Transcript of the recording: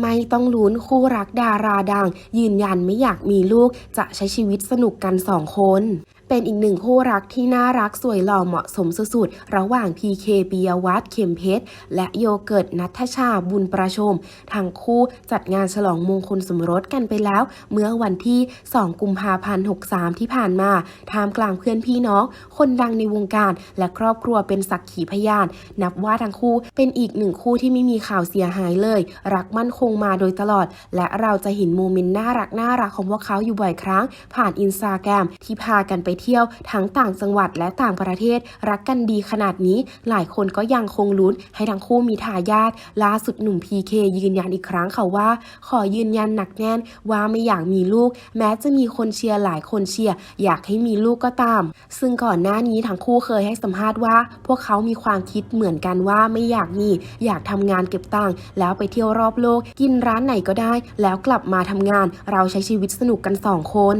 ไม่ต้องลุ้นคู่รักดาราดัง ยืนยันไม่อยากมีลูกจะใช้ชีวิตสนุกกันสองคนเป็นอีกหนึ่งคู่รักที่น่ารักสวยหล่อเหมาะสมสุดๆ ระหว่าง PK ปิยวัฒน์เข็มเพชร และโยเกิร์ตนัทชาบุญประชม ทั้งคู่จัดงานฉลองมงคลสมรสกันไปแล้ว เมื่อวันที่ 2 กุมภาพันธ์ 63 ที่ผ่านมาท่ามกลางเพื่อนพี่น้อง คนดังในวงการ และครอบครัวเป็นสักขีพยาน นับว่าทั้งคู่เป็นอีกหนึ่งคู่ที่ไม่มีข่าวเสียหายเลย รักมั่นคงมาโดยตลอด และเราจะเห็นโมเมนต์น่ารักน่ารักของพวกเขาอยู่บ่อยครั้ง ผ่านอินสตาแกรมที่พากันไปเที่ยวทั้งต่างจังหวัดและต่างประเทศ รักกันดีขนาดนี้ หลายคนก็ยังคงลุ้นให้ทั้งคู่มีทายาทล่าสุดหนุ่ม PK ยืนยันอีกครั้งค่ะว่า ขอยืนยันหนักแน่นว่าไม่อยากมีลูก แม้จะมีคนเชียร์หลายคนเชียร์อยากให้มีลูกก็ตาม ซึ่งก่อนหน้านี้ทั้งคู่เคยให้สัมภาษณ์ว่า พวกเขามีความคิดเหมือนกันว่าไม่อยากมี อยากทำงานเก็บตังค์แล้วไปเที่ยวรอบโลกกินร้านไหนก็ได้ แล้วกลับมาทำงานเราใช้ชีวิตสนุกกันสองคน